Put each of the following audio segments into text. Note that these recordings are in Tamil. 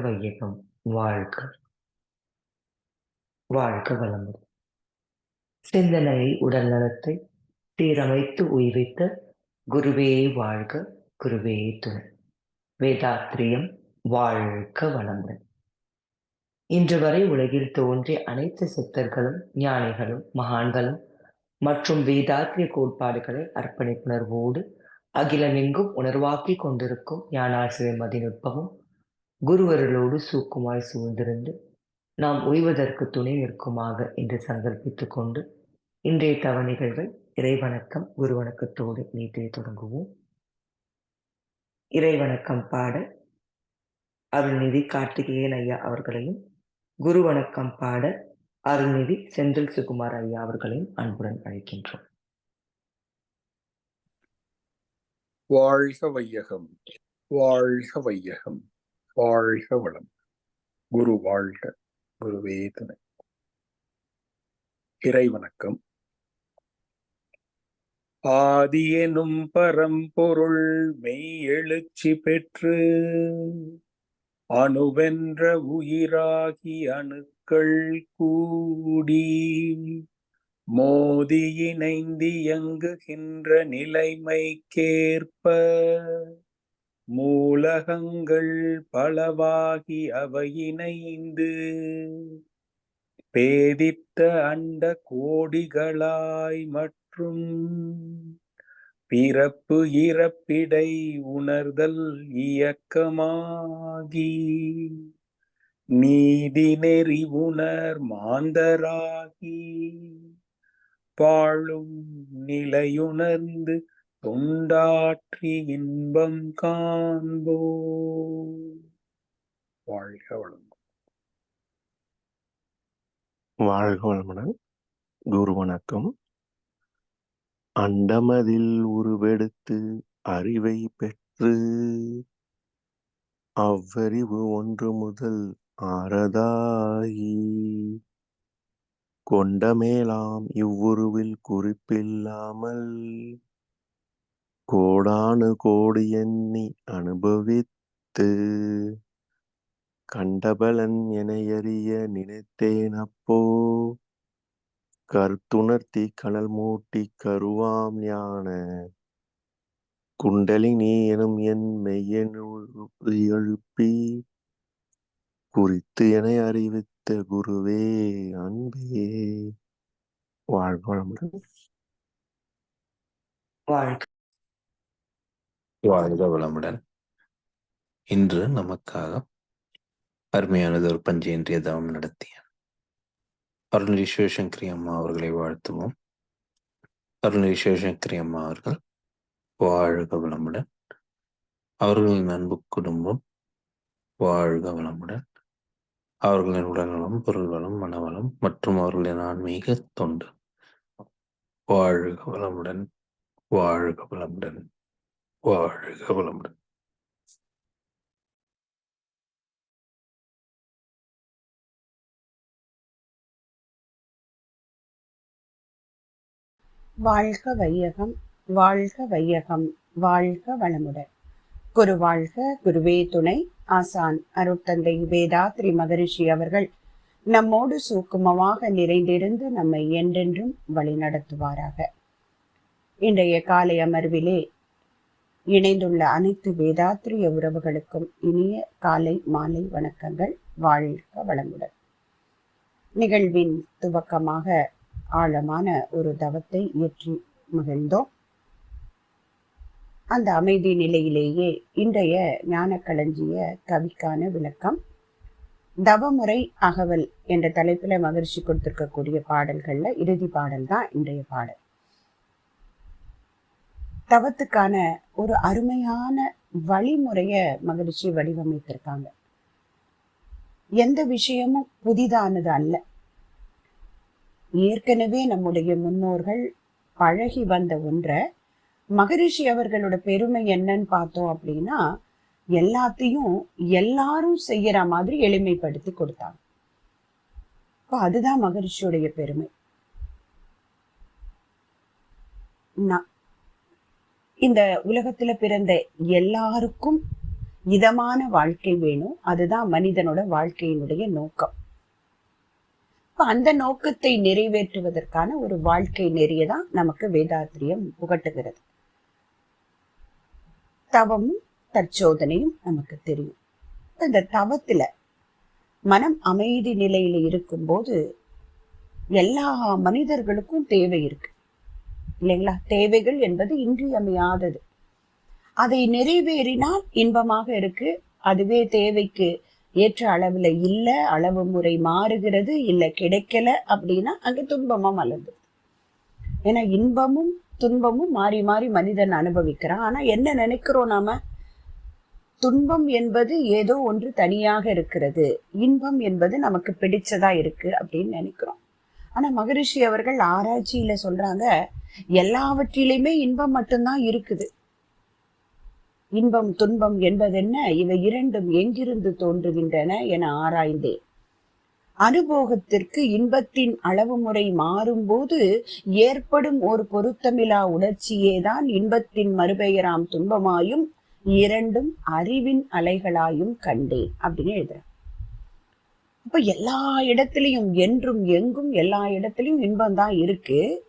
வையகம் வாழ்க. வாழ்க வளமுடன். சிந்தனையை உடல் நலத்தை சீரமைத்து உய்வித்த குருவே வாழ்க குருவே துணை. வேதாத்திரியம் வாழ்க வளமுடன். இன்று வரை உலகில் தோன்றிய அனைத்து சித்தர்களும் ஞானிகளும் மகான்களும் மற்றும் வேதாத்திரிய கோட்பாடுகளை அர்ப்பணிப்புணர்வோடு அகிலமெங்கும் உணர்வாக்கி கொண்டிருக்கும் ஞானாசிரியர் மதிநுட்பமும் குருவர்களோடு சூக்குமாய் சூழ்ந்திருந்து நாம் உய்வதற்கு துணை நிற்குமாக என்று சங்கல்பித்துக் கொண்டு இன்றைய தவ நிகழ்வை இறைவணக்கம் குருவணக்கத்தோடு நீட்டே தொடங்குவோம். இறைவணக்கம் பாட அருள்நிதி கார்த்திகேயன் ஐயா அவர்களையும் குருவணக்கம் பாட அருள்நிதி செந்தில் சுகுமார் ஐயா அவர்களையும் அன்புடன் அழைக்கின்றோம். வாழ்க வையகம் வாழ்க வையகம். வாழ்க வளம். குரு வாழ்க. குருவே துணை. இறை வணக்கம். ஆதி எனும் பரம்பொருள் மெய் எழுச்சி பெற்று அணுவென்ற உயிராகி அணுக்கள் கூடி மோதி இணைந்து இயங்குகின்ற நிலைமைக்கேற்ப மூலகங்கள் பலவாகி அவையினைந்து பேதித்த அண்ட கோடிகளாய் மற்றும் பிறப்பு இறப்பிடை உணர்தல் இயக்கமாகி நீதி நெறி உணர் மாந்தராகி வாழும் நிலையுணர்ந்து தொண்டாற்றி இன்பம் காண்போ வாழ்க வளமுடன். வாழ்க வளமுடன். குரு வணக்கம். அண்டமதில் உருவெடுத்து அறிவை பெற்று அவ்வறிவு ஒன்று முதல் ஆறதாகி கொண்டமேலாம் இவ்வுருவில் குறிப்பில்லாமல் கோடானு கோடி எண்ணி அனுபவித்து கண்டபலன் எனையறிய நினைத்தேனப்போ கருத்துணர்த்தி கனல் மூட்டி கருவாம் ஞான. குண்டலினி எனும் என் மெய்யெழுப்பி குறித்து என அறிவித்த குருவே அன்பே வாழ்க வளமுடன் வாழ்க வாழ்க வளமுடன் இன்று நமக்காக அருமையானது ஒரு பஞ்சேந்திரிய தவம் நடத்திய அருள்நிதி சிவசங்கரி அம்மா அவர்களை வாழ்த்துவோம். அருள்நிதி சிவசங்கரி அம்மா அவர்கள் வாழ்க வளமுடன் அவர்களின் அன்பு குடும்பம் வாழ்க வளமுடன் அவர்களின் உடல்நலம் பொருள்வளம் மனவளம் மற்றும் அவர்களின் ஆன்மீக தொண்டு. வாழ்க வளமுடன் வாழ்க வளமுடன் வாழ்க வளமுடன் வாழ்க வையகம் வாழ்க வையகம் வாழ்க வளமுடன். குரு வாழ்க குருவே துணை. ஆசான் அருட்தந்தை வேதாத்ரி மகரிஷி அவர்கள் நம்மோடு சூக்குமமாக நிறைந்திருந்து நம்மை என்றென்றும் வழிநடத்துவாராக. இன்றைய காலை அமர்விலே இணைந்துள்ள அனைத்து வேதாத்திரிய உறவுகளுக்கும் இனிய காலை மாலை வணக்கங்கள். வாழ்க வளமுடன். நிகழ்வின் துவக்கமாக ஆழமான ஒரு தவத்தை இயற்றி மகிழ்ந்தோம். அந்த அமைதி நிலையிலேயே இன்றைய ஞானக்களஞ்சிய கவிக்கான விளக்கம். தவமுறை அகவல் என்ற தலைப்பில் மகிழ்ச்சி கொடுத்திருக்கக்கூடிய பாடல்களில் இறுதி பாடல் தான் இன்றைய பாடல். தவத்துக்கான ஒரு அருமையான வழிமுறைய மகிழ்ச்சி வடிவமைத்திருக்காங்க. எந்த விஷயமும் புதிதானது அல்ல. ஏற்கனவே நம்முடைய முன்னோர்கள் பழகி வந்த ஒன்றை மகரிஷி அவர்களோட பெருமை என்னன்னு பார்த்தோம் அப்படின்னா எல்லாத்தையும் எல்லாரும் செய்யற மாதிரி எளிமைப்படுத்தி கொடுத்தாங்க. இப்போ அதுதான் மகரிஷியுடைய பெருமை. நான் இந்த உலகத்துல பிறந்த எல்லாருக்கும் இதமான வாழ்க்கை வேணும். அதுதான் மனிதனோட வாழ்க்கையினுடைய நோக்கம். அந்த நோக்கத்தை நிறைவேற்றுவதற்கான ஒரு வாழ்க்கை நெறியை தான் நமக்கு வேதாத்திரியம் புகட்டுகிறது. தவமும் தற்சோதனையும் நமக்கு தெரியும். இந்த தவத்துல மனம் அமைதி நிலையில இருக்கும்போது எல்லா மனிதர்களுக்கும் தேவை இருக்கு. இல்லைங்களா? தேவைகள் என்பது இன்றியமையாதது. அதை நிறைவேறினால் இன்பமாக இருக்கு. அதுவே தேவைக்கு ஏற்ற அளவுல இல்ல அளவு முறை மாறுகிறது இல்ல கிடைக்கல அப்படின்னா அங்கே துன்பமா மலர்ந்து ஏன்னா இன்பமும் துன்பமும் மாறி மாறி மனிதன் அனுபவிக்கிறான். ஆனா என்ன நினைக்கிறோம் நாம? துன்பம் என்பது ஏதோ ஒன்று தனியாக இருக்கிறது. இன்பம் என்பது நமக்கு பிடிச்சதா இருக்கு அப்படின்னு நினைக்கிறோம். ஆனா மகரிஷி அவர்கள் ஆராய்ச்சியில சொல்றாங்க எல்லாவற்றிலுமே இன்பம் மட்டும்தான் இருக்குது. இன்பம் துன்பம் என்பதென்ன? இவை இரண்டும் எங்கிருந்து தோன்றுகின்றன என ஆராய்ந்தேன். அனுபோகத்திற்கு இன்பத்தின் அளவு முறை மாறும்போது ஏற்படும் ஒரு பொருத்தமிலா உணர்ச்சியேதான் இன்பத்தின் மறுபெயராம் துன்பமாயும் இரண்டும் அறிவின் அலைகளாயும் கண்டேன் அப்படின்னு எழுதுறேன் அப்ப எல்லா இடத்துலையும் என்றும் எங்கும் எல்லா இடத்துலையும் இன்பம் தான் இருக்கு.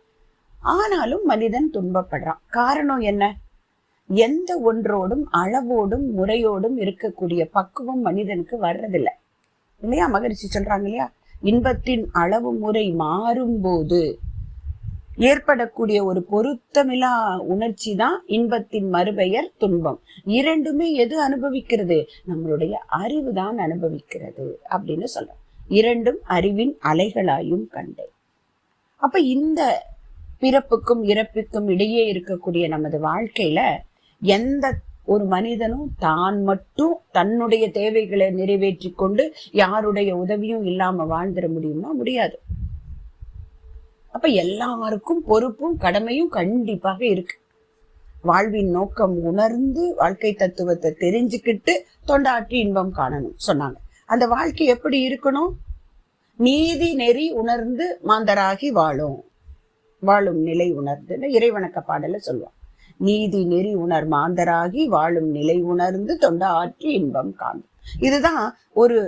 ஆனாலும் மனிதன் துன்பப்படுறான். காரணம் என்ன? எந்த ஒன்றோடும் அளவோடும் முறையோடும் இருக்கக்கூடிய பக்குவம் மனிதனுக்கு வர்றதில்லை. இல்லையா? மகிழ்ச்சி சொல்றாங்க இல்லையா? இன்பத்தின் அளவு முறை மாறும்போது ஏற்படக்கூடிய ஒரு பொருத்தமில்லா உணர்ச்சி தான் இன்பத்தின் மறுபெயர் துன்பம். இரண்டுமே எது அனுபவிக்கிறது? நம்மளுடைய அறிவு தான் அனுபவிக்கிறது அப்படின்னு சொல்றோம். இரண்டும் அறிவின் அலைகளாயும் கண்டு. அப்ப இந்த பிறப்புக்கும் இறப்புக்கும் இடையே இருக்கக்கூடிய நமது வாழ்க்கையில எந்த ஒரு மனிதனும் தான் மட்டும் தன்னுடைய தேவைகளை நிறைவேற்றி கொண்டு யாருடைய உதவியும் இல்லாம வாழ்ந்துட முடியுமா? முடியாது. அப்ப எல்லாருக்கும் பொறுப்பும் கடமையும் கண்டிப்பாக இருக்கு. வாழ்வின் நோக்கம் உணர்ந்து வாழ்க்கை தத்துவத்தை தெரிஞ்சுக்கிட்டு தொண்டாற்றி இன்பம் காணணும் சொன்னாங்க. அந்த வாழ்க்கை எப்படி இருக்கணும்? நீதி நெறி உணர்ந்து மாந்தராகி வாழும். வாழும் நிலை உணர்ந்துன்னு இறைவணக்க பாடல சொல்லுவான் நீதி நெறி உணர் மாந்தராகி வாழும் நிலை உணர்ந்து தொண்டாற்றி இன்பம் காணும். இதுதான் ஒரு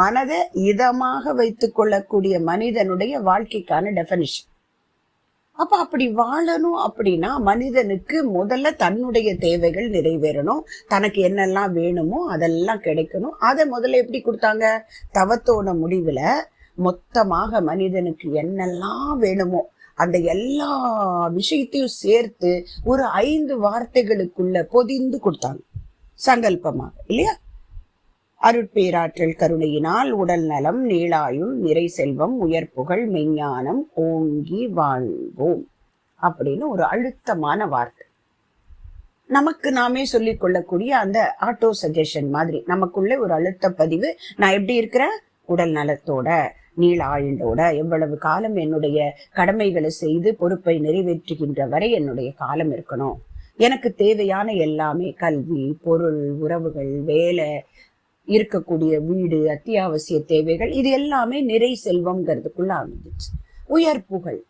மனதை இதமாக வைத்துக் கொள்ளக்கூடிய மனிதனுடைய வாழ்க்கைக்கான டெபனிஷன் அப்ப அப்படி வாழணும் அப்படின்னா மனிதனுக்கு முதல்ல தன்னுடைய தேவைகள் நிறைவேறணும். தனக்கு என்னெல்லாம் வேணுமோ அதெல்லாம் கிடைக்கணும். அதை முதல்ல எப்படி கொடுத்தாங்க? தவத்தோட முடிவுல மொத்தமாக மனிதனுக்கு என்னெல்லாம் வேணுமோ அந்த எல்லா விஷயத்தையும் சேர்த்து ஒரு ஐந்து வார்த்தைகளுக்குள்ள பொதிந்து கொடுத்தாங்க. சங்கல்பமாக இல்லையா? அருட்பேராற்றல் கருணையினால் உடல் நலம் நீளாயுள் நிறை செல்வம் உயர் புகழ் மெஞ்ஞானம் ஓங்கி வாழ்வோம் அப்படின்னு ஒரு அழுத்தமான வார்த்தை. நமக்கு நாமே சொல்லிக் கொள்ளக்கூடிய அந்த ஆட்டோ சஜஷன் மாதிரி நமக்குள்ள ஒரு அழுத்த பதிவு நான் எப்படி இருக்கிறேன்? உடல் நலத்தோட நீள ஆயுண்டோட எவ்வளவு காலம் என்னுடைய கடமைகளை செய்து பொறுப்பை நிறைவேற்றுகின்ற வரை என்னுடைய காலம் இருக்கணும். எனக்கு தேவையான எல்லாமே கல்வி பொருள் உறவுகள் வேலை இருக்கக்கூடிய வீடு அத்தியாவசிய தேவைகள் இது எல்லாமே நிறை செல்வம்ங்கிறதுக்குள்ள அமைஞ்சிச்சு. உயர் புகழ்.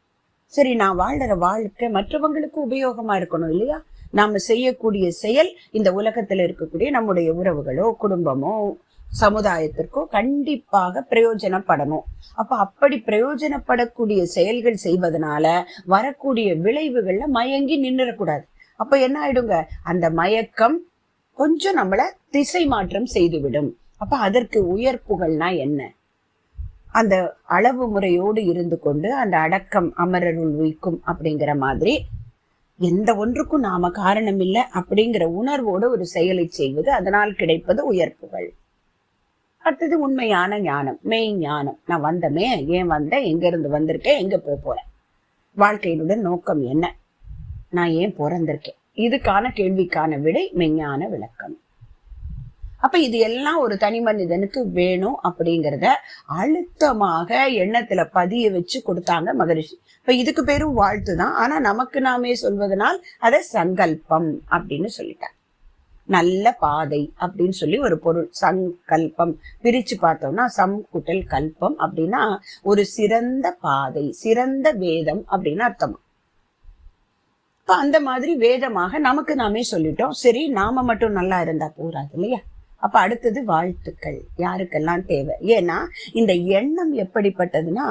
சரி நான் வாழ்ற வாழ்க்கை மற்றவங்களுக்கு உபயோகமா இருக்கணும் இல்லையா? நாம செய்யக்கூடிய செயல் இந்த உலகத்துல இருக்கக்கூடிய நம்முடைய உறவுகளோ குடும்பமோ சமுதாயத்திற்கோ கண்டிப்பாக பிரயோஜனப்படணும். அப்ப அப்படி பிரயோஜனப்படக்கூடிய செயல்கள் செய்வதனால வரக்கூடிய விளைவுகள்ல மயங்கி நின்றுடக்கூடாது. அப்ப என்ன ஆயிடுங்க? அந்த மயக்கம் கொஞ்சம் நம்மள திசை மாற்றம் செய்துவிடும். அப்ப அதற்கு உயர் புகழ்னா என்ன? அந்த அளவு முறையோடு இருந்து கொண்டு அந்த அடக்கம் அமரருள் உயிக்கும் அப்படிங்கிற மாதிரி எந்த ஒன்றுக்கும் நாம காரணம் இல்லை அப்படிங்கிற உணர்வோடு ஒரு செயலை செய்வது அதனால் கிடைப்பது உயர் புகழ். அடுத்தது உண்மையான ஞானம் மெய் ஞானம். நான் வந்தமே ஏன் வந்தேன் எங்க இருந்து வந்திருக்கேன் எங்க போய் போறேன்? வாழ்க்கையினுடைய நோக்கம் என்ன? நான் ஏன் பிறந்திருக்கேன்? இதுக்கான கேள்விக்கான விடை மெஞ்ஞான விளக்கம். அப்ப இது எல்லாம் ஒரு தனி மனிதனுக்கு வேணும் அப்படிங்கிறத அழுத்தமாக எண்ணத்துல பதிய வச்சு கொடுத்தாங்க மகரிஷி. இப்ப இதுக்கு பேரும் வாழ்த்து தான் ஆனா நமக்கு நாமே சொல்வதனால் அதை சங்கல்பம் அப்படின்னு சொல்லிட்டாங்க. நல்ல பாதை அப்படின்னு சொல்லி ஒரு பொருள். சங்கல்பம். பிரிச்சு பார்த்தோம்னா சம் குட்டல் கல்பம் அப்படின்னா ஒரு சிறந்த பாதை சிறந்த வேதம் அப்படின்னு அர்த்தம். இப்போ அந்த மாதிரி வேதமாக நமக்கு நாமே சொல்லிட்டோம். சரி நாம மட்டும் நல்லா இருந்தா போறாது இல்லையா? அப்ப அடுத்தது வாழ்த்துக்கள். யாருக்கெல்லாம் தேவை? ஏன்னா இந்த எண்ணம் எப்படிப்பட்டதுன்னா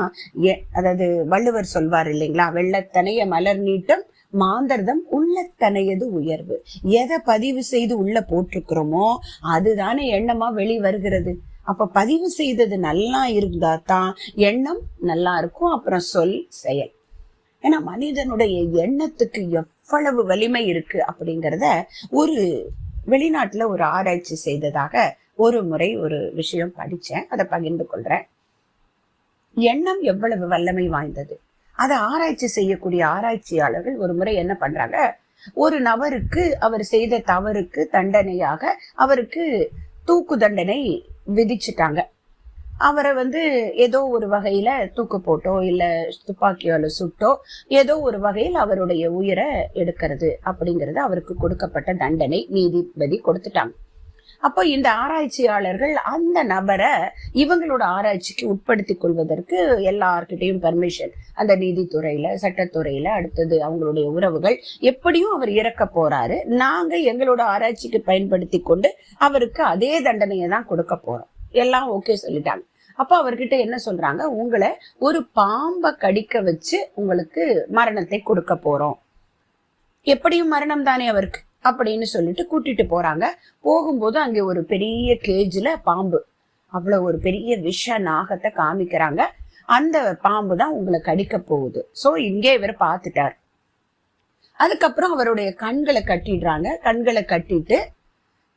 அதாவது வள்ளுவர் சொல்வார் இல்லைங்களா? வெள்ளத்தனைய மலர் நீட்டம் மாந்தர்தம் உள்ளத்தனையது உயர்வு. எதை பதிவு செய்து உள்ள போட்டிருக்கிறோமோ அதுதானே எண்ணமா வெளி வருகிறது. அப்ப பதிவு செய்தது நல்லா இருந்தா தான் எண்ணம் நல்லா இருக்கும். அப்புறம் சொல் செயல். ஏன்னா மனிதனுடைய எண்ணத்துக்கு எவ்வளவு வலிமை இருக்கு அப்படிங்கிறத ஒரு வெளிநாட்டுல ஒரு ஆராய்ச்சி செய்ததாக ஒரு முறை ஒரு விஷயம் படிச்சேன். அதை பகிர்ந்து கொள்றேன். எண்ணம் எவ்வளவு வல்லமை வாய்ந்தது? அதை ஆராய்ச்சி செய்யக்கூடிய ஆராய்ச்சியாளர்கள் ஒரு முறை என்ன பண்றாங்க? ஒரு நபருக்கு அவர் செய்த தவறுக்கு தண்டனையாக அவருக்கு தூக்கு தண்டனை விதிச்சிட்டாங்க. அவரை வந்து ஏதோ ஒரு வகையில தூக்கு போட்டோ இல்ல துப்பாக்கியால சுட்டோ ஏதோ ஒரு வகையில் அவருடைய உயிரை எடுக்கிறது அப்படிங்கிறது அவருக்கு கொடுக்கப்பட்ட தண்டனை நீதிபதி கொடுத்துட்டாங்க. அப்போ இந்த ஆராய்ச்சியாளர்கள் அந்த நபரை இவங்களோட ஆராய்ச்சிக்கு உட்படுத்திக் கொள்வதற்கு எல்லார்கிட்டையும் பர்மிஷன் அந்த நீதித்துறையில சட்டத்துறையில அடுத்தது அவங்களுடைய உறவுகள் எப்படியும் அவர் இறக்க போறாரு. நாங்க எங்களோட ஆராய்ச்சிக்கு பயன்படுத்தி கொண்டு அவருக்கு அதே தண்டனையை தான் கொடுக்க போறோம். எல்லாம் ஓகே சொல்லிட்டாங்க. அப்போ அவர்கிட்ட என்ன சொல்றாங்க? உங்களை ஒரு பாம்பை கடிக்க வச்சு உங்களுக்கு மரணத்தை கொடுக்க போறோம். எப்படியும் மரணம் தானே அவருக்கு? அப்படின்னு சொல்லிட்டு கூட்டிட்டு போறாங்க. போகும்போது அங்கே ஒரு பெரிய கேஜ்ல பாம்பு. அவ்வளவு ஒரு பெரிய விஷ நாகத்தை காமிக்கிறாங்க. அந்த பாம்பு தான் உங்களை கடிக்க போகுது. ஸோ இங்கே இவர் பார்த்துட்டார். அதுக்கப்புறம் அவருடைய கண்களை கட்டிடுறாங்க. கண்களை கட்டிட்டு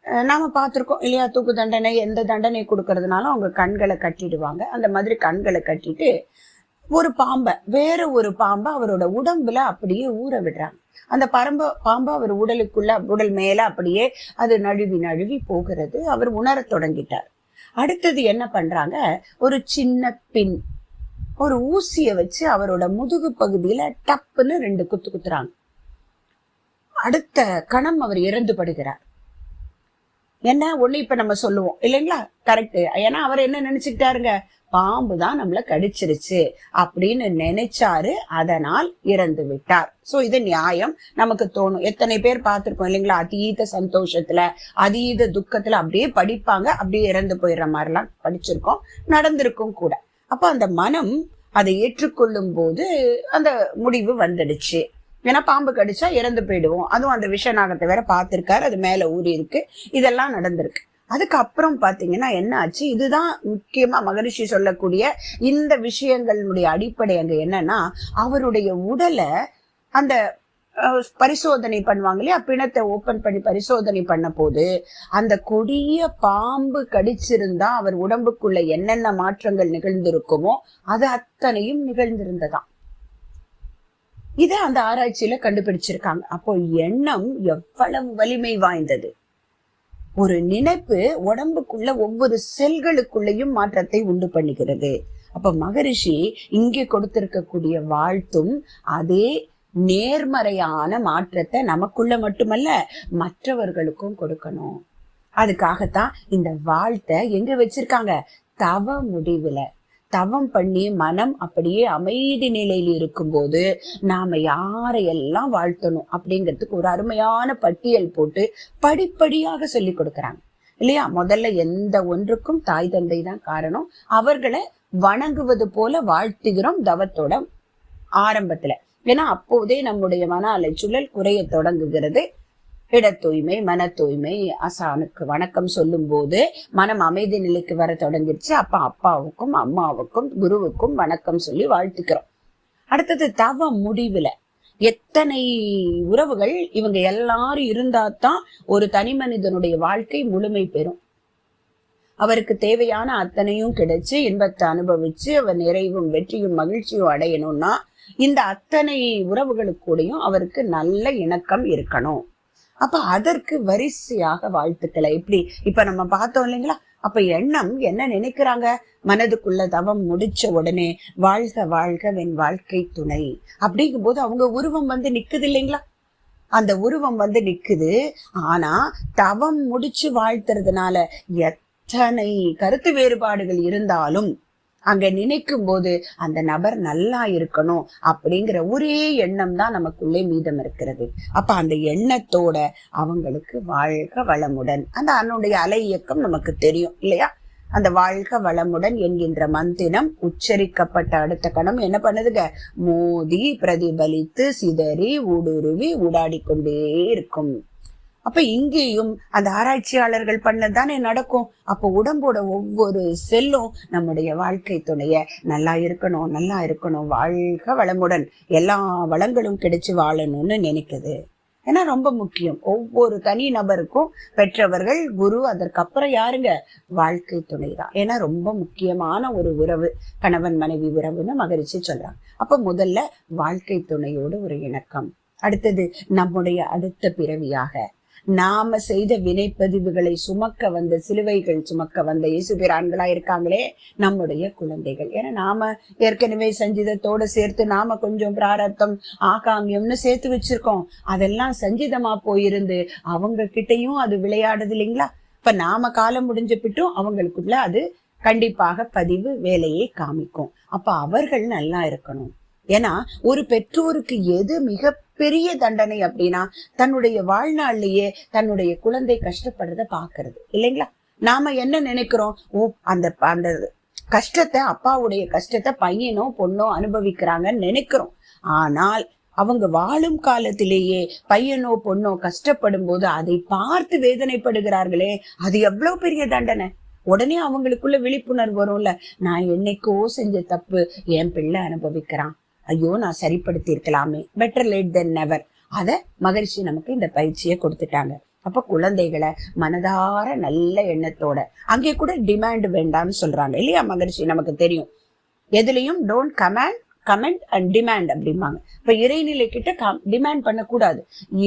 நாம பார்த்துருக்கோம் இல்லையா? தூக்கு தண்டனை எந்த தண்டனை கொடுக்கறதுனாலும் அவங்க கண்களை கட்டிடுவாங்க. அந்த மாதிரி கண்களை கட்டிட்டு ஒரு பாம்பை வேற ஒரு பாம்பை அவரோட உடம்புல அப்படியே ஊற விடுறாங்க. அந்த பரம்ப பாம்பு அவர் உடலுக்குள்ள உடல் மேல அப்படியே அது நழுவி நழுவி போகிறது. அவர் உணரத் தொடங்கிட்டார். அடுத்தது என்ன பண்றாங்க? ஒரு சின்ன பின் ஒரு ஊசிய வச்சு அவரோட முதுகு பகுதியில டப்புன்னு ரெண்டு குத்து குத்துறாங்க. அடுத்த கணம் அவர் இறந்து படுகிறார் என்ன ஒண்ணு இப்ப நம்ம சொல்லுவோம். இல்லைங்களா? கரெக்ட் ஏன்னா அவர் என்ன நினைச்சுக்கிட்டாருங்க? பாம்பு தான் நம்மள கடிச்சிருச்சு அப்படின்னு நினைச்சாரு. அதனால் இறந்து விட்டார். சோ இது நியாயம். நமக்கு தோணும். எத்தனை பேர் பார்த்திருக்கோம் இல்லைங்களா? அதீத சந்தோஷத்துல அதீத துக்கத்துல அப்படியே படிப்பாங்க. அப்படியே இறந்து போயிடுற மாதிரிலாம் படிச்சிருக்கோம். நடந்திருக்கும் கூட. அப்போ அந்த மனம் அதை ஏற்றுக்கொள்ளும் போது அந்த முடிவு வந்துடுச்சு. ஏன்னா பாம்பு கடிச்சா இறந்து போயிடுவோம். அதுவும் அந்த விஷநாகத்தை வேற பார்த்துருக்காரு. அது மேலே ஊறி இருக்கு. இதெல்லாம் நடந்திருக்கு. அதுக்கப்புறம் பார்த்தீங்கன்னா என்ன ஆச்சு? இதுதான் முக்கியமாக மகரிஷி சொல்லக்கூடிய இந்த விஷயங்களுடைய அடிப்படை அங்கே என்னன்னா அவருடைய உடலை அந்த பரிசோதனை பண்ணுவாங்க இல்லையா? பிணத்தை ஓபன் பண்ணி பரிசோதனை பண்ண போது அந்த கொடிய பாம்பு கடிச்சிருந்தா அவர் உடம்புக்குள்ள என்னென்ன மாற்றங்கள் நிகழ்ந்திருக்குமோ அது அத்தனையும் நிகழ்ந்திருந்ததாம். இதை அந்த ஆராய்ச்சியில கண்டுபிடிச்சிருக்காங்க. அப்போ எண்ணம் எவ்வளவு வலிமை வாய்ந்தது? ஒரு நினைப்பு உடம்புக்குள்ள ஒவ்வொரு செல்களுக்குள்ளேயும் மாற்றத்தை உண்டு பண்ணுகிறது. அப்ப மகரிஷி இங்கே கொடுத்திருக்கக்கூடிய வாழ்த்தும் அதே நேர்மறையான மாற்றத்தை நமக்குள்ள மட்டுமல்ல மற்றவர்களுக்கும் கொடுக்கணும். அதுக்காகத்தான் இந்த வாழ்த்தை எங்க வச்சிருக்காங்க? தவ முடிவுல. தவம் பண்ணி மனம் அப்படியே அமைதி நிலையில் இருக்கும்போது நாம யாரையெல்லாம் வாழ்த்தணும் அப்படிங்கிறதுக்கு ஒரு அருமையான பட்டியல் போட்டு படிப்படியாக சொல்லி கொடுக்கறாங்க. இல்லையா? முதல்ல எந்த ஒன்றுக்கும் தாய் தந்தை தான் காரணம். அவர்களை வணங்குவது போல வாழ்த்துகிறோம் தவத்தோட ஆரம்பத்துல. ஏன்னா அப்போதே நம்முடைய மன அலைச்சூழல் குறைய தொடங்குகிறது. இட தூய்மை மன தூய்மை அசானுக்கு வணக்கம் சொல்லும் போது மனம் அமைதி நிலைக்கு வர தொடங்கிடுச்சு அப்ப அப்பாவுக்கும் அம்மாவுக்கும் குருவுக்கும் வணக்கம் சொல்லி வாழ்த்துக்கிறோம். அடுத்தது தவ முடிவுல. எத்தனை உறவுகள் இவங்க எல்லாரும் இருந்தா தான் ஒரு தனி மனிதனுடைய வாழ்க்கை முழுமை பெறும். அவருக்கு தேவையான அத்தனையும் கிடைச்சு இன்பத்தை அனுபவிச்சு அவர் நிறைவும் வெற்றியும் மகிழ்ச்சியும் அடையணும்னா இந்த அத்தனை உறவுகளுக்கூடையும் அவருக்கு நல்ல இணக்கம் இருக்கணும். அப்ப அதற்கு வரிசையாக வாழ்த்துக்களை. இப்படி இப்ப நம்ம பார்த்தோம் இல்லைங்களா? அப்ப எண்ணம் என்ன நினைக்கிறாங்க? மனதுக்குள்ள தவம் முடிச்ச உடனே வாழ்க வாழ்க வென் வாழ்க்கை துணை. அப்படிங்கும் போது அவங்க உருவம் வந்து நிக்குது இல்லைங்களா? அந்த உருவம் வந்து நிக்குது. ஆனா தவம் முடிச்சு வாழ்த்துறதுனால எத்தனை கருத்து வேறுபாடுகள் இருந்தாலும் அங்க நினைக்கும் போது அந்த நபர் நல்லா இருக்கணும் அப்படிங்கிற ஒரே எண்ணம் தான் நமக்குள்ளே மீதம் இருக்கிறது. அப்ப அந்த எண்ணத்தோட அவங்களுக்கு வாழ்க வளமுடன். அந்த அன்னுடைய அலை இயக்கம் நமக்கு தெரியும் இல்லையா? அந்த வாழ்க வளமுடன் என்கின்ற மந்திரம் உச்சரிக்கப்பட்ட அடுத்த கணம் என்ன பண்ணுதுங்க? மோதி பிரதிபலித்து சிதறி ஊடுருவி ஊடாடி கொண்டே இருக்கும். அப்ப இங்கேயும் அந்த ஆராய்ச்சியாளர்கள் பண்ணதானே நடக்கும். அப்ப உடம்போட ஒவ்வொரு செல்லும் நம்முடைய வாழ்க்கை துணைய நல்லா இருக்கணும் நல்லா இருக்கணும் வாழ்க வளமுடன் எல்லா வளங்களும் கிடைச்சு வாழணும்னு நினைக்குது. ஏன்னா ரொம்ப முக்கியம். ஒவ்வொரு தனி நபருக்கும் பெற்றவர்கள் குரு அதற்கப்புறம் யாருங்க? வாழ்க்கை துணை தான். ஏன்னா ரொம்ப முக்கியமான ஒரு உறவு கணவன் மனைவி உறவுன்னு மகிழ்ச்சி சொல்றாங்க. அப்ப முதல்ல வாழ்க்கை துணையோடு ஒரு இணக்கம். அடுத்தது நம்முடைய அடுத்த பிறவியாக நாம செய்த வினைப்பதிவுகளை சுமக்க வந்த சிலுவைகள் சுமக்க வந்த இயேசுபிரான்களா இருக்காங்களே நம்முடைய குழந்தைகள். ஏன்னா நாம ஏற்கனவே சஞ்சிதத்தோட சேர்த்து நாம கொஞ்சம் பிராரத்தம் ஆகாமியம்னு சேர்த்து வச்சிருக்கோம். அதெல்லாம் சஞ்சிதமா போயிருந்து அவங்க கிட்டயும் அது விளையாடுது இல்லைங்களா? இப்ப நாம காலம் முடிஞ்ச பிட்டும் அவங்களுக்குள்ள அது கண்டிப்பாக பதிவு வேலையை காமிக்கும். அப்ப அவர்கள் நல்லா இருக்கணும். ஏன்னா ஒரு பெற்றோருக்கு எது மிக பெரிய தண்டனை அப்படின்னா தன்னுடைய வாழ்நாள்லயே தன்னுடைய குழந்தை கஷ்டப்படுறத பாக்குறது. இல்லைங்களா? நாம என்ன நினைக்கிறோம்? ஓ அந்த அந்த கஷ்டத்தை அப்பாவுடைய கஷ்டத்தை பையனோ பொண்ணோ அனுபவிக்கிறாங்கன்னு நினைக்கிறோம். ஆனால் அவங்க வாழும் காலத்திலேயே பையனோ பொண்ணோ கஷ்டப்படும் போது அதை பார்த்து வேதனைப்படுகிறார்களே அது எவ்வளவு பெரிய தண்டனை? உடனே அவங்களுக்குள்ள விழிப்புணர்வு வரும்ல. நான் என்னைக்கோ செஞ்ச தப்பு என் பிள்ளை அனுபவிக்கிறான். ஐயோ நான் சரிப்படுத்தி இருக்கலாமே பெட்டர் லேட் தென் நெவர் அதை மகரிஷி நமக்கு இந்த பயிற்சியை கொடுத்துட்டாங்க. அப்ப குழந்தைகளை மனதார நல்ல எண்ணத்தோட அங்கே கூட டிமாண்ட் வேண்டாம்னு சொல்றாங்க. இல்லையா மகரிஷி? நமக்கு தெரியும். எதுலயும் don't command comment and demand அப்படிம்பாங்க. இப்ப இறைநிலை கிட்ட டிமாண்ட் பண்ணக்கூடாது.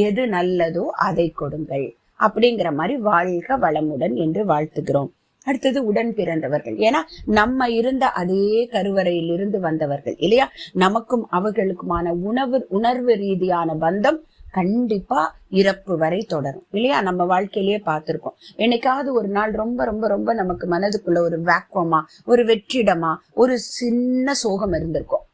எது நல்லதோ அதை கொடுங்கள். அப்படிங்கிற மாதிரி வாழ்க வளமுடன் என்று வாழ்த்துகிறோம். அடுத்தது உடன் பிறந்தவர்கள். ஏன்னா நம்ம இருந்த அதே கருவறையில் இருந்து வந்தவர்கள் இல்லையா? நமக்கும் அவர்களுக்குமான உணவு உணர்வு ரீதியான பந்தம் கண்டிப்பா இறப்பு வரை தொடரும் இல்லையா? நம்ம வாழ்க்கையிலேயே பார்த்திருக்கோம். என்னைக்காவது ஒரு நாள் ரொம்ப ரொம்ப ரொம்ப நமக்கு மனதுக்குள்ள ஒரு வேக்குவமா ஒரு வெற்றிடமா ஒரு சின்ன சோகம் இருந்திருக்கும்.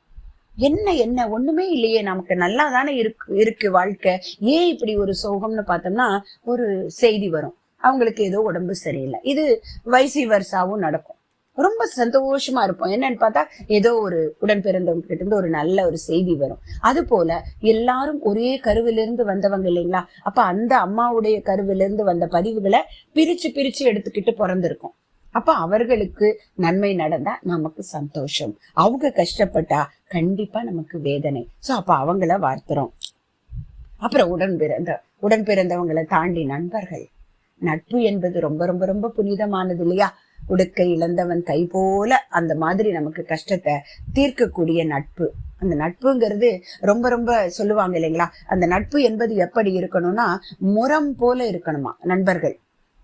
என்ன என்ன? ஒண்ணுமே இல்லையே. நமக்கு நல்லா தானே இருக்கு இருக்கு வாழ்க்கை. ஏன் இப்படி ஒரு சோகம்னு பார்த்தோம்னா ஒரு செய்தி வரும். அவங்களுக்கு ஏதோ உடம்பு சரியில்லை. இது வைசி வருஷாவும் நடக்கும். ரொம்ப சந்தோஷமா இருப்போம். என்னன்னு பார்த்தா ஏதோ ஒரு உடன் பிறந்தவங்க கிட்ட இருந்து ஒரு நல்ல ஒரு செய்தி வரும். அது போல எல்லாரும் ஒரே கருவிலிருந்து வந்தவங்க இல்லைங்களா? அப்ப அந்த அம்மாவுடைய கருவிலிருந்து வந்த பதிவுகளை பிரிச்சு பிரிச்சு எடுத்துக்கிட்டு பிறந்திருக்கும். அப்ப அவர்களுக்கு நன்மை நடந்தா நமக்கு சந்தோஷம். அவங்க கஷ்டப்பட்டா கண்டிப்பா நமக்கு வேதனை. சோ அப்ப அவங்கள வாழ்த்துறோம். அப்புறம் உடன் பிறந்த உடன் பிறந்தவங்களை தாண்டி நண்பர்கள். நட்பு என்பது ரொம்ப ரொம்ப ரொம்ப புனிதமானது இல்லையா? உடுக்கை இழந்தவன் கை போல அந்த மாதிரி நமக்கு கஷ்டத்தை தீர்க்கக்கூடிய நட்பு. அந்த நட்புங்கிறது ரொம்ப ரொம்ப சொல்லுவாங்க இல்லைங்களா? அந்த நட்பு என்பது எப்படி இருக்கணும்னா முரம் போல இருக்கணுமா? நண்பர்கள்.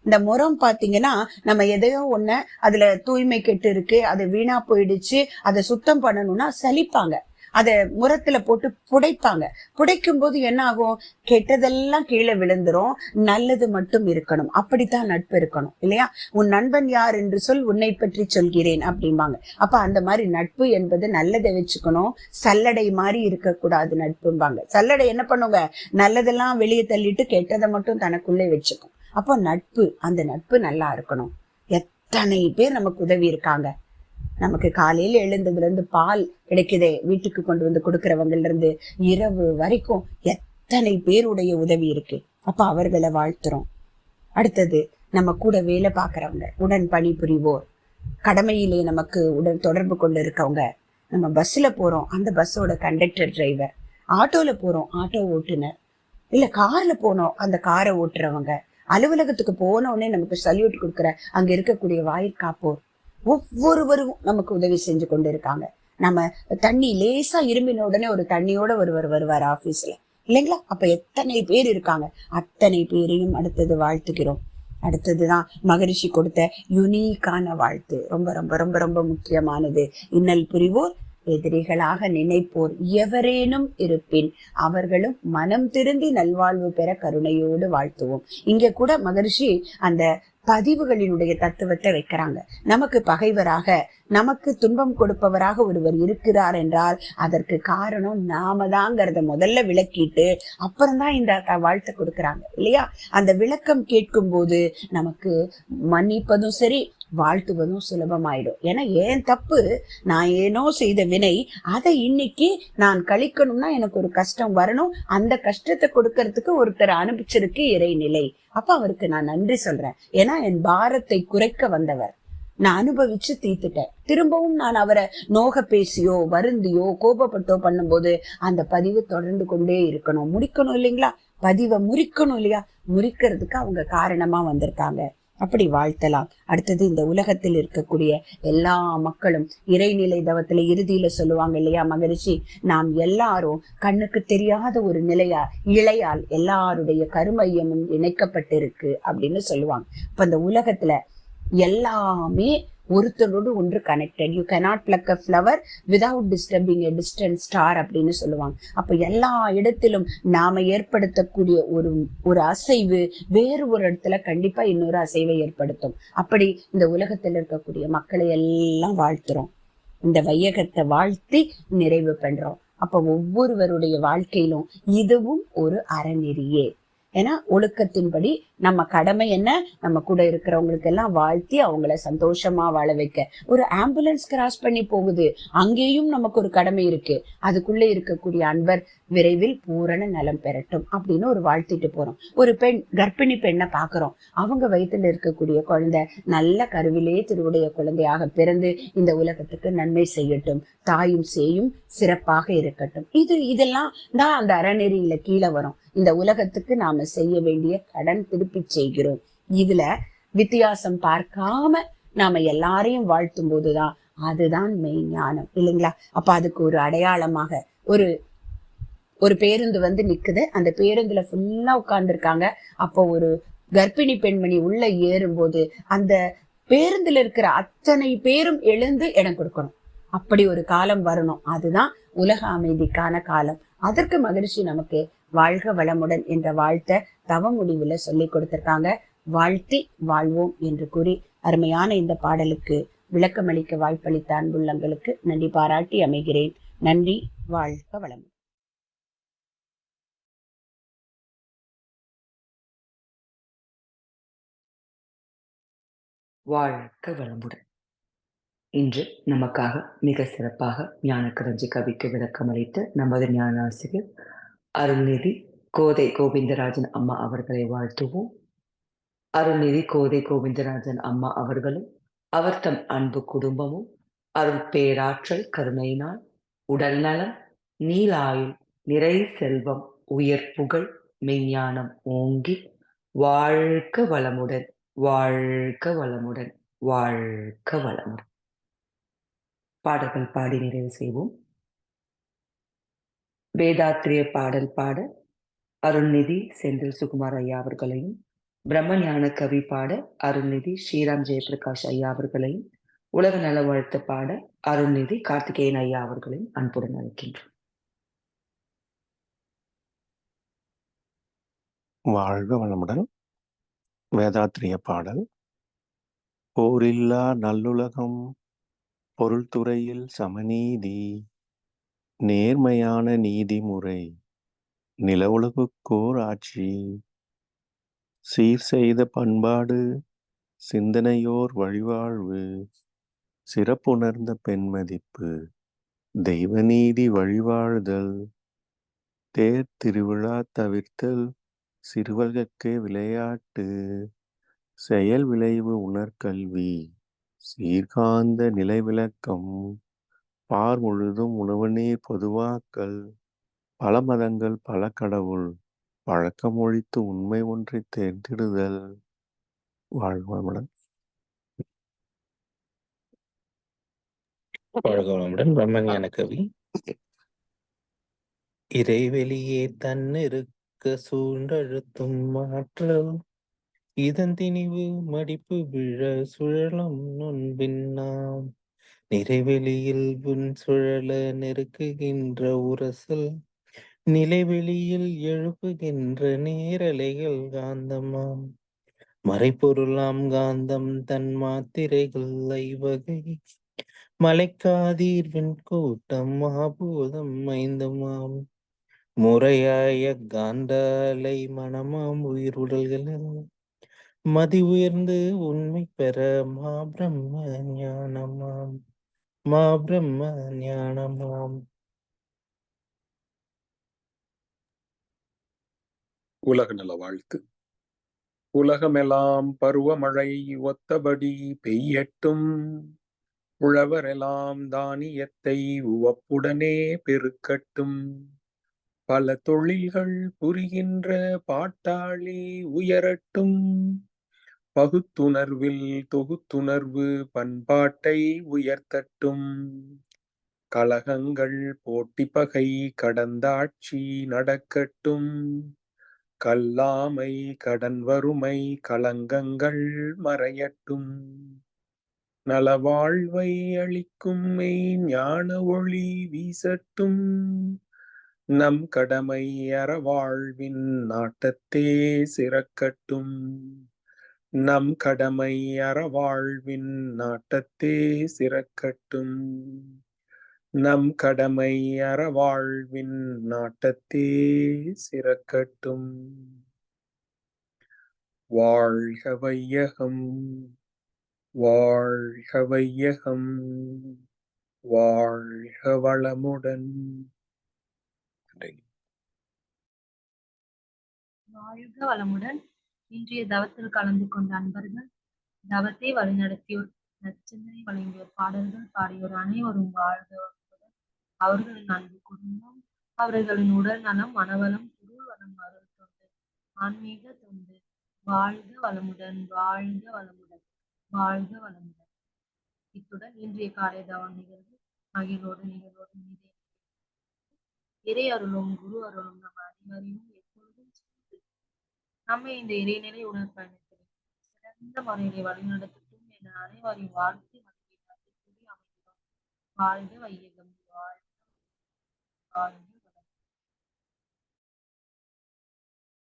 இந்த முறம் பாத்தீங்கன்னா நம்ம எதையோ ஒண்ணு அதுல தூய்மை கெட்டு இருக்கு அது வீணா போயிடுச்சு அதை சுத்தம் பண்ணணும்னா சலிப்பாங்க. அதை முரத்துல போட்டு புடைப்பாங்க. புடைக்கும் போது என்ன ஆகும் கெட்டதெல்லாம் கீழே விழுந்துரும். நல்லது மட்டும் இருக்கணும். அப்படித்தான் நட்பு இருக்கணும். இல்லையா? உன் நண்பன் யார் என்று சொல் உன்னை பற்றி சொல்கிறேன் அப்படிம்பாங்க. அப்ப அந்த மாதிரி நட்பு என்பது நல்லதை வச்சுக்கணும். சல்லடை மாதிரி இருக்கக்கூடாது நட்பும்பாங்க. சல்லடை என்ன பண்ணுங்க? நல்லதெல்லாம் வெளியே தள்ளிட்டு கெட்டதை மட்டும் தனக்குள்ளே வச்சுக்கும். அப்போ நட்பு அந்த நட்பு நல்லா இருக்கணும். எத்தனை பேர் நமக்கு உதவி இருக்காங்க. நமக்கு காலையில எழுந்ததுல இருந்து பால் கிடைக்குதே வீட்டுக்கு கொண்டு வந்து கொடுக்கறவங்கல இருந்து இரவு வரைக்கும் எத்தனை பேருடைய உதவி இருக்கு. அப்ப அவர்களை வாழ்த்துறோம். அடுத்தது நம்ம கூட வேலை பார்க்குறவங்க உடன் பணிபுரிவோர். கடமையிலே நமக்கு உடன் தொடர்பு கொண்டு இருக்கவங்க. நம்ம பஸ்ல போறோம் அந்த பஸ்ஸோட கண்டக்டர் டிரைவர் ஆட்டோல போறோம் ஆட்டோ ஓட்டுநர். இல்ல காரில் போனோம் அந்த காரை ஓட்டுறவங்க. அலுவலகத்துக்கு போனோடனே நமக்கு சல்யூட் கொடுக்குற அங்க இருக்கக்கூடிய வாயிற்காப்போர். ஒவ்வொருவரும் நமக்கு உதவி செஞ்சு கொண்டு இருக்காங்க நம்ம தண்ணி லேசா இரும்பின உடனே ஒரு தண்ணியோட ஒருவர் வருவார் ஆபீஸ்ல. இல்லைங்களா? அப்ப எத்தனை பேர் இருக்காங்க? அத்தனை பேரையும் அடுத்தது வாழ்த்துக்கிறோம் அடுத்ததுதான் மகரிஷி கொடுத்த யுனீக்கான வாழ்த்து. ரொம்ப ரொம்ப ரொம்ப ரொம்ப முக்கியமானது. இன்னல் புரிவோர் எதிரிகளாக நினைப்போர் எவரேனும் இருப்பின் அவர்களும் மனம் திருந்தி நல்வாழ்வு பெற கருணையோடு வாழ்த்துவோம். இங்க கூட மகரிஷி அந்த பதிவுகளினுடைய தத்துவத்தை வைக்கிறாங்க. நமக்கு பகைவராக நமக்கு துன்பம் கொடுப்பவராக ஒருவர் இருக்கிறார் என்றால் அதற்கு காரணம் நாம தாங்கிறத முதல்ல விளக்கிட்டு அப்புறம்தான் இந்த வாழ்த்து கொடுக்குறாங்க இல்லையா? அந்த விளக்கம் கேட்கும் போது நமக்கு மன்னிப்பதும் சரி வாழ்த்துவதும் சுலபமாயிடும். ஏன்னா ஏன் தப்பு? நான் ஏனோ செய்த வினை அதை இன்னைக்கு நான் கழிக்கணும்னா எனக்கு ஒரு கஷ்டம் வரணும். அந்த கஷ்டத்தை கொடுக்கறதுக்கு ஒருத்தர் அனுப்பிச்சிருக்கு இறைநிலை. அப்ப அவருக்கு நான் நன்றி சொல்றேன். ஏன்னா என் பாரத்தை குறைக்க வந்தவர். நான் அனுபவிச்சு தீர்த்துட்டேன். திரும்பவும் நான் அவரை நோக பேசியோ வருந்தியோ கோபப்பட்டோ பண்ணும்போது அந்த பதிவு தொடர்ந்து கொண்டே இருக்கணும். முடிக்கணும் இல்லைங்களா? பதிவை முறிக்கணும் இல்லையா? முறிக்கிறதுக்கு அவங்க காரணமா வந்திருக்காங்க. அப்படி வாழ்த்தலாம். அடுத்தது இந்த உலகத்தில் இருக்கக்கூடிய எல்லா மக்களும் இறைநிலை தவத்துல இறுதியில சொல்லுவாங்க இல்லையா மகரிஷி? நாம் எல்லாரும் கண்ணுக்கு தெரியாத ஒரு நிலையா இழையால் எல்லாருடைய கருமையமும் இணைக்கப்பட்டிருக்கு அப்படின்னு சொல்லுவாங்க. இப்ப இந்த உலகத்துல எல்லாமே ஒருத்தரோடு ஒன்று connected you can't pluck a flower without disturbing a distance star அப்படின்னு சொல்லுவாங்க. அப்போ எல்லா இடத்திலும் நாம ஏற்படுத்தக்கூடிய ஒரு ஒரு அசைவு வேறு ஒரு இடத்துல கண்டிப்பா இன்னொரு அசைவை ஏற்படுத்தும். அப்படி இந்த உலகத்தில் இருக்கக்கூடிய மக்களை எல்லாம் வாழ்த்துறோம். இந்த வையகத்தை வாழ்த்தி நிறைவு பண்றோம். அப்ப ஒவ்வொருவருடைய வாழ்க்கையிலும் இதுவும் ஒரு அறநெறியே. ஏன்னா ஒழுக்கத்தின்படி நம்ம கடமை என்ன? நம்ம கூட இருக்கிறவங்களுக்கு எல்லாம் வாழ்த்தி அவங்கள சந்தோஷமா வாழ வைக்க. ஒரு ஆம்புலன்ஸ் கிராஸ் பண்ணி போகுது. அங்கேயும் நமக்கு ஒரு கடமை இருக்கு. அதுக்குள்ள இருக்கக்கூடிய அன்பர் விரைவில் பூரண நலம் பெறட்டும் அப்படின்னு ஒரு வாழ்த்திட்டு போறோம். ஒரு பெண் கர்ப்பிணி பெண்ணை பாக்குறோம் அவங்க வயித்துல இருக்கக்கூடிய குழந்தை நல்ல கருவிலே திருவுடைய குழந்தையாக பிறந்து இந்த உலகத்துக்கு நன்மை செய்யட்டும். தாயும் சேயும் சிறப்பாக இருக்கட்டும். இது இதெல்லாம் தான் அந்த அறநெறியில கீழே வரும். இந்த உலகத்துக்கு நாம செய்ய வேண்டிய கடன் திருப்பி செய்கிறோம். இதுல வித்தியாசம் பார்க்காம நாம எல்லாரையும் வாழ்த்தும் போதுதான். அதுதான் மெய்ஞானம் இல்லைங்களா? அப்ப அதுக்கு ஒரு அடையாளமாக ஒரு ஒரு பேருந்து வந்து நிக்குது. அந்த பேருந்துல ஃபுல்லா உட்கார்ந்துருக்காங்க. அப்போ ஒரு கர்ப்பிணி பெண்மணி உள்ள ஏறும்போது அந்த பேருந்துல இருக்கிற அத்தனை பேரும் எழுந்து இடம் கொடுக்கணும். அப்படி ஒரு காலம் வரணும். அதுதான் உலக அமைதிக்கான காலம். அதற்கு மகிழ்ச்சி நமக்கு. வாழ்க வளமுடன் என்ற வாழ்த்தை தவ முடிவுல சொல்லி கொடுத்திருக்காங்க. வாழ்த்தி வாழ்வோம் என்று கூறி அருமையான இந்த பாடலுக்கு விளக்கமளிக்க வாய்ப்பளித்த அன்புள்ளங்களுக்கு நன்றி பாராட்டி அமைகிறேன். நன்றி வாழ்க வளம் வாழ்க்க வளமுடன். இன்று நமக்காக மிக சிறப்பாக ஞானக்கரஞ்சி கவிக்கு விளக்கமளித்த நமது ஞானாசிரியர் அருள்நிதி கோதை கோவிந்தராஜன் அம்மா அவர்களை வாழ்த்துவோம். அருள்நிதி கோதை கோவிந்தராஜன் அம்மா அவர்களும் அவர் தம் அன்பு குடும்பமும் அருள் பேராற்றல் கருணையினால் உடல் நலம் நீலாயுள் நிறை செல்வம் உயர் புகழ் மெய்ஞானம் ஓங்கி வாழ்க்க வளமுடன் வாழ்க்க வளமுடன் வாழ்க்க வளமுடன். பாடல்கள் பாடி நிறைவு செய்வோம். வேதாத்திரிய பாடல் பாட அருள்நிதி செந்தில் சுகுமார் ஐயா அவர்களையும் பிரம்மஞான கவி பாட அருள்நிதி ஸ்ரீராம் ஜெயபிரகாஷ் ஐயா அவர்களையும் உலக நல வாழ்த்து பாட அருள்நிதி கார்த்திகேயன் ஐயா அவர்களையும் அன்புடன் அழைக்கின்றோம். வாழ்க வளமுடன். வேதாத்திரிய பாடல். போரில்லா நல்லுலகம் பொருள்துறையில் சமநீதி. நேர்மையான நீதிமுறை நிலவுலகுக்கோர் ஆட்சி சீர் செய்த பண்பாடு சிந்தனையோர் வழிவாழ்வு சிறப்புணர்ந்த பெண்மதிப்பு தெய்வநீதி வழிவாழ்தல் தேர் திருவிழா தவிர்த்தல் சிறுவர்களுக்கு விளையாட்டு செயல் விளைவு உணர்கல்வி சீர்காந்த நிலை விளக்கம் பார் முழுதும் உணவனே பொதுவாக்கல். பல மதங்கள் பல கடவுள். பழக்கம் ஒழித்து உண்மை ஒன்றை தேர்ந்திடுதல். வாழ்வமுடன் வாழ்க வளமுடன். பிரம்மஞான கவி. இறைவெளியே தன்னிருக்க சூண்டழுத்தும் மாற்றல் இதன் திணிவு மடிப்பு விழ சுழலும் நுண்பின்னாம் நிறைவெளியில் உன் சுழல நெருக்குகின்ற உரசல் நிலைவெளியில் எழுப்புகின்ற நேரலைகள் காந்தமாம். மறைப்பொருளாம் காந்தம் தன் மாத்திரைகள் ஐவகை. மலைக்காதீர்வின் கூட்டம் மாபூதம் ஐந்தமாம். முறையாய காந்தாலை மனமாம் உயிர் உடல்கள் மதி உயர்ந்து உண்மை பெற மாபிரம்ம ஞானமாம். மா பிரம்ம ஞானமாம். உலக நல வாழ்த்து. உலகமெல்லாம் பருவமழை ஒத்தபடி பெய்யட்டும். உழவரெல்லாம் தானியத்தை உவப்புடனே பெருக்கட்டும். பல தொழில்கள் புரிகின்ற பாட்டாளி உயரட்டும். பகுத்துணர்வில் தொகுத்துணர்வு பண்பாட்டை உயர்த்தட்டும். கலகங்கள் போட்டி பகை கடந்தாட்சி நடக்கட்டும். கல்லாமை கடன் வறுமை களங்கங்கள் மறையட்டும். நலவாழ்வை அளிக்கும் மெய் ஞான ஒளி வீசட்டும். நம் கடமை அறவாழ்வின் நாட்டத்தே சிறக்கட்டும். நம் கடமை அறவாழ்வின் நாட்டத்தே சிறக்கட்டும். நம் கடமை அறவாழ்வின் நாட்டத்தே சிறக்கட்டும். வாழ்க வையகம் வாழ்க வையகம் வாழ்க வளமுடன். வாழ்க வளமுடன். இன்றைய தவத்தில் கலந்து கொண்ட அன்பர்கள் தவத்தை வழிநடத்தியோர் நச்சந்தனை வழங்கியோர் பாடல்கள் பாடியோர் அனைவரும் வாழ்ந்தவர்களுடன் அவர்களின் அன்பு குடும்பம் அவர்களின் உடல் நலம் மனவளம் பொருள் வளம் அருள் தொண்டு ஆன்மீக தொண்டு வாழ்க வளமுடன் வாழ்க வளமுடன் வாழ்க வளமுடன். இத்துடன் இன்றைய காலை தவம் நிகழ்வு மகிழோடு நிகழ்வோடு இறை அருளும் குரு அருளும் நம் அனைவரையும் நம்மை இந்த இறைநிலை உணர் சிறந்த முறையிலே வழிநடத்தட்டும் என அனைவரையும் வாழ்த்தி வணங்கி நன்றி அமைகிறோம் வாழ்க வையகம். வாழ்க. வாழ்க.